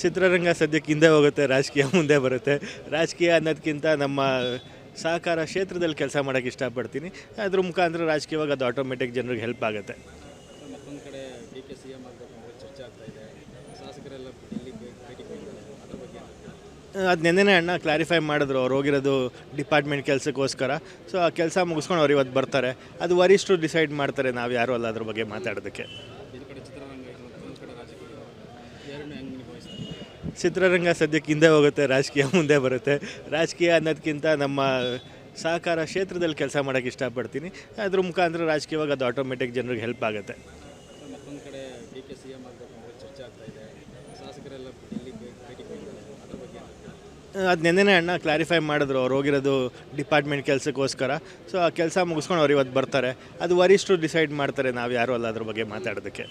ಚಿತ್ರರಂಗ ಸದ್ಯಕ್ಕೆ ಹಿಂದೆ ಹೋಗುತ್ತೆ, ರಾಜಕೀಯ ಮುಂದೆ ಬರುತ್ತೆ. ರಾಜಕೀಯ ಅನ್ನೋದಕ್ಕಿಂತ ನಮ್ಮ ಸಹಕಾರ ಕ್ಷೇತ್ರದಲ್ಲಿ ಕೆಲಸ ಮಾಡೋಕ್ಕೆ ಇಷ್ಟಪಡ್ತೀನಿ. ಅದ್ರ ಮುಖಾಂತರ ರಾಜಕೀಯವಾಗಿ ಅದು ಆಟೋಮೆಟಿಕ್ ಜನರಿಗೆ ಹೆಲ್ಪ್ ಆಗುತ್ತೆ. ಅದು ನೆನ್ನೆನೇ ಅಣ್ಣ ಕ್ಲಾರಿಫೈ ಮಾಡಿದ್ರು, ಅವ್ರು ಹೋಗಿರೋದು ಡಿಪಾರ್ಟ್ಮೆಂಟ್ ಕೆಲಸಕ್ಕೋಸ್ಕರ. ಸೊ ಆ ಕೆಲಸ ಮುಗಿಸ್ಕೊಂಡು ಅವ್ರು ಇವತ್ತು ಬರ್ತಾರೆ. ಅದು ವರಿಷ್ಠರು ಡಿಸೈಡ್ ಮಾಡ್ತಾರೆ, ನಾವು ಯಾರು ಅಲ್ಲ ಅದ್ರ ಬಗ್ಗೆ ಮಾತಾಡೋದಕ್ಕೆ. ಚಿತ್ರರಂಗ ಸದ್ಯಕ್ಕೆ ಹಿಂದೆ ಹೋಗುತ್ತೆ, ರಾಜಕೀಯ ಮುಂದೆ ಬರುತ್ತೆ. ರಾಜಕೀಯ ಅನ್ನೋದಕ್ಕಿಂತ ನಮ್ಮ ಸಹಕಾರ ಕ್ಷೇತ್ರದಲ್ಲಿ ಕೆಲಸ ಮಾಡೋಕ್ಕೆ ಇಷ್ಟಪಡ್ತೀನಿ. ಅದ್ರ ಮುಖಾಂತರ ರಾಜಕೀಯವಾಗಿ ಅದು ಆಟೋಮೆಟಿಕ್ ಜನರಿಗೆ ಹೆಲ್ಪ್ ಆಗುತ್ತೆ. ಅದು ನೆನ್ನೆನೇ ಅಣ್ಣ ಕ್ಲಾರಿಫೈ ಮಾಡಿದ್ರು, ಅವ್ರು ಹೋಗಿರೋದು ಡಿಪಾರ್ಟ್ಮೆಂಟ್ ಕೆಲಸಕ್ಕೋಸ್ಕರ. ಸೊ ಆ ಕೆಲಸ ಮುಗಿಸ್ಕೊಂಡು ಅವ್ರು ಇವತ್ತು ಬರ್ತಾರೆ. ಅದು ವರಿಷ್ಠರು ಡಿಸೈಡ್ ಮಾಡ್ತಾರೆ, ನಾವು ಯಾರು ಅಲ್ಲ ಅದ್ರ ಬಗ್ಗೆ ಮಾತಾಡೋದಕ್ಕೆ.